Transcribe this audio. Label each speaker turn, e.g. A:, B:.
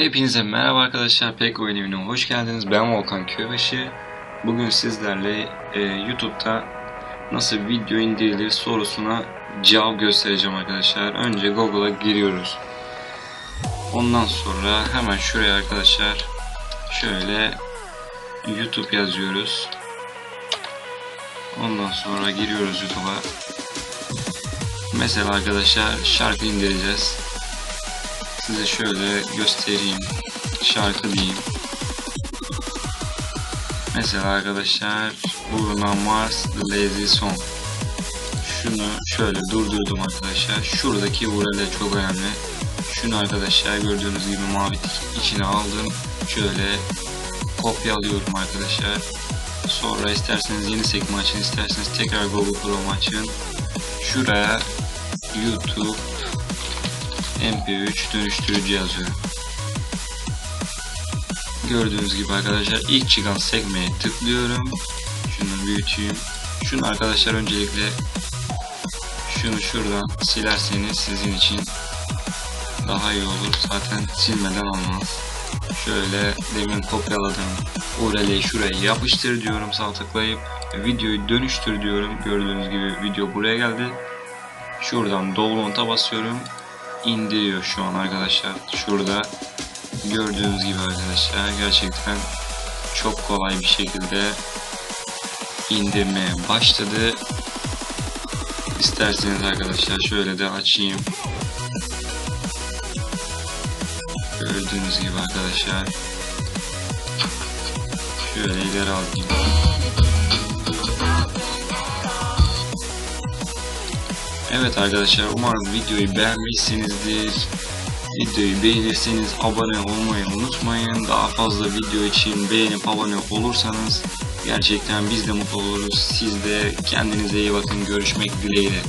A: Hepinize merhaba arkadaşlar. Pek Oyun Evi'ne hoş geldiniz. Ben Volkan Köybaşı. Bugün sizlerle e, YouTube'da nasıl video indirilir sorusuna cevap göstereceğim arkadaşlar. Önce Google'a giriyoruz. Ondan sonra hemen şuraya arkadaşlar şöyle YouTube yazıyoruz. Ondan sonra giriyoruz YouTube'a. Mesela arkadaşlar şarkı indireceğiz. Size şöyle göstereyim. Şarkı diyeyim. Mesela arkadaşlar Bruno Mars The Lazy Song. Şunu şöyle durdurdum arkadaşlar. Şuradaki URL çok önemli. Şunu arkadaşlar gördüğünüz gibi mavi tik içine aldım. Şöyle kopyalıyorum arkadaşlar. Sonra isterseniz yeni sekme açın, isterseniz tekrar Google Chrome açın. Şuraya YouTube MP3 dönüştürücü yazıyorum. Gördüğünüz gibi arkadaşlar ilk çıkan sekmeye tıklıyorum. Şunu büyüteyim. Şunu arkadaşlar öncelikle şunu şuradan silerseniz sizin için daha iyi olur. Zaten silmeden olmaz. Şöyle demin kopyaladığım URL'yi şuraya yapıştır diyorum sağ tıklayıp videoyu dönüştür diyorum. Gördüğünüz gibi video buraya geldi. Şuradan download'a basıyorum indiriyor şu an arkadaşlar. Şurada gördüğünüz gibi arkadaşlar gerçekten çok kolay bir şekilde indirmeye başladı. İsterseniz arkadaşlar şöyle de açayım. Gördüğünüz gibi arkadaşlar. Şöyle ileri alayım. Evet arkadaşlar umarım videoyu beğenmişsinizdir. Videoyu beğenirseniz abone olmayı unutmayın. Daha fazla video için beğenip abone olursanız gerçekten biz de mutlu oluruz. Siz de kendinize iyi bakın. Görüşmek dileğiyle.